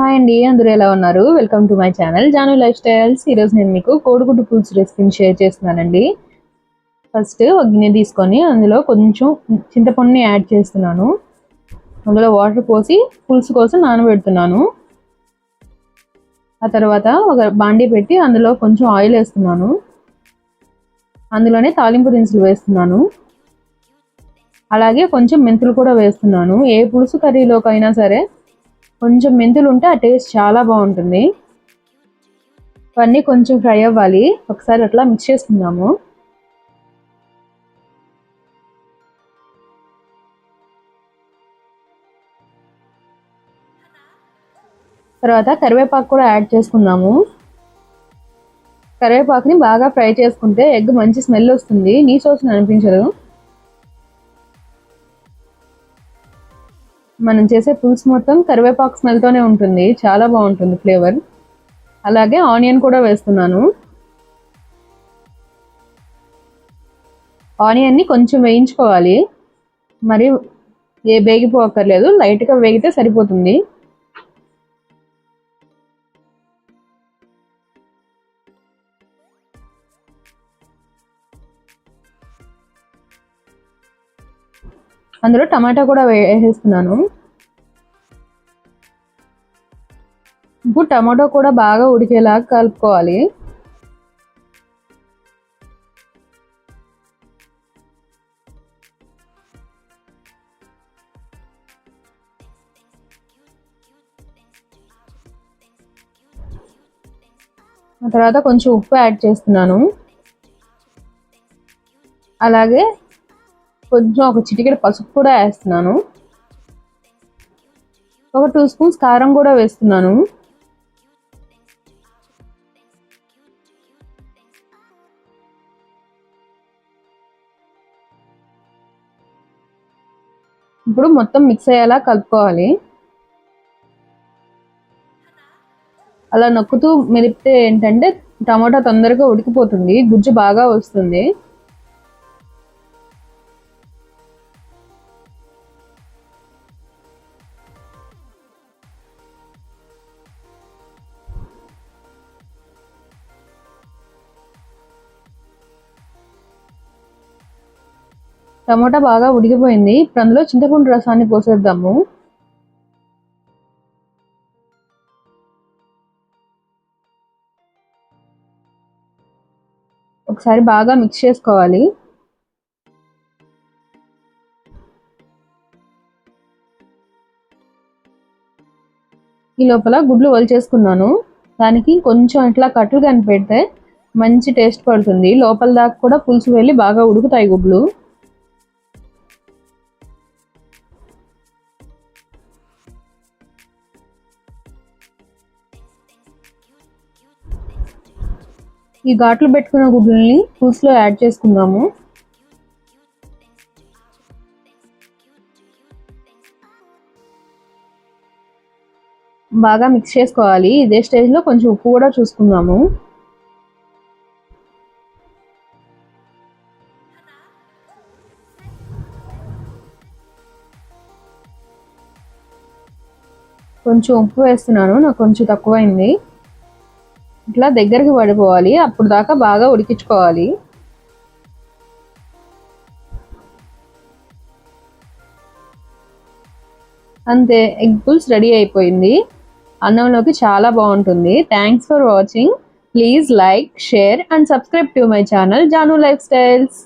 Hi అండి అందరూ ఎలా ఉన్నారు? Welcome to my channel Janu lifestyles ఈరోజు నేను మీకు కోడిగుడ్డు పులుసు రెసిపీని షేర్ చేస్తున్నానండి. ఫస్ట్ ఒక గిన్నె తీసుకొని అందులో కొంచెం చింతపండుని యాడ్ చేస్తున్నాను. అందులో వాటర్ పోసి పులుసు కోసం నానబెడుతున్నాను. ఆ తర్వాత ఒక బాండీ పెట్టి అందులో కొంచెం ఆయిల్ వేస్తున్నాను. అందులోనే తాలింపు దినుసులు వేస్తున్నాను. అలాగే కొంచెం మెంతులు కూడా వేస్తున్నాను. ఏ పులుసు కర్రీలోకైనా సరే కొంచెం మెంతులు ఉంటే ఆ టేస్ట్ చాలా బాగుంటుంది. ఇవన్నీ కొంచెం ఫ్రై అవ్వాలి. ఒకసారి అట్లా మిక్స్ చేసుకుందాము. తర్వాత కరివేపాకు కూడా యాడ్ చేసుకుందాము. కరివేపాకుని బాగా ఫ్రై చేసుకుంటే ఎగ్ మంచి స్మెల్ వస్తుంది. నీ సోసిన అనిపించదు. మనం చేసే పులుసు మొత్తం కరివేపాకు స్మెల్తోనే ఉంటుంది. చాలా బాగుంటుంది ఫ్లేవర్. అలాగే ఆనియన్ కూడా వేస్తున్నాను. ఆనియన్ని కొంచెం వేయించుకోవాలి. మరి ఏ వేగిపోక్కర్లేదు లైట్గా వేగితే సరిపోతుంది. అందులో టమాటా కూడా వేసేస్తున్నాను. ఇప్పుడు టమాటో కూడా బాగా ఉడికేలాగా కలుపుకోవాలి. ఆ తర్వాత కొంచెం ఉప్పు యాడ్ చేస్తున్నాను. అలాగే కొంచెం ఒక చిటికెడు పసుపు కూడా వేస్తున్నాను. ఒక టూ స్పూన్స్ కారం కూడా వేస్తున్నాను. ఇప్పుడు మొత్తం మిక్స్ అయ్యేలా కలుపుకోవాలి. అలా నొక్కుతూ మెరిపితే ఏంటంటే టమాటా తొందరగా ఉడికిపోతుంది. గుజ్జు బాగా వస్తుంది. టమాటా బాగా ఉడికిపోయింది. ఇప్పుడు అందులో చింతపండు రసాన్ని పోసేద్దాము. ఒకసారి బాగా మిక్స్ చేసుకోవాలి. ఈ లోపల గుడ్లు వలిచేసుకున్నాను. దానికి కొంచెం ఇట్లా కట్లు కనిపెడితే మంచి టేస్ట్ పడుతుంది. లోపల దాకా కూడా పులుసు వెళ్ళి బాగా ఉడుకుతాయి గుడ్లు. ఈ ఘాట్లు పెట్టుకున్న గుడ్లని పులుసులో యాడ్ చేసుకుందాము. బాగా మిక్స్ చేసుకోవాలి. ఇదే స్టేజ్లో కొంచెం ఉప్పు కూడా చూసుకుందాము. కొంచెం ఉప్పు వేస్తున్నాను. నాకు కొంచెం తక్కువైంది. ఇట్లా దగ్గరికి పడిపోవాలి. అప్పుడు దాకా బాగా ఉడికించుకోవాలి. అంతే ఎగ్ పుల్స్ రెడీ అయిపోయింది. అన్నంలోకి చాలా బాగుంటుంది. Thanks for watching please like share and subscribe to my channel Janu lifestyles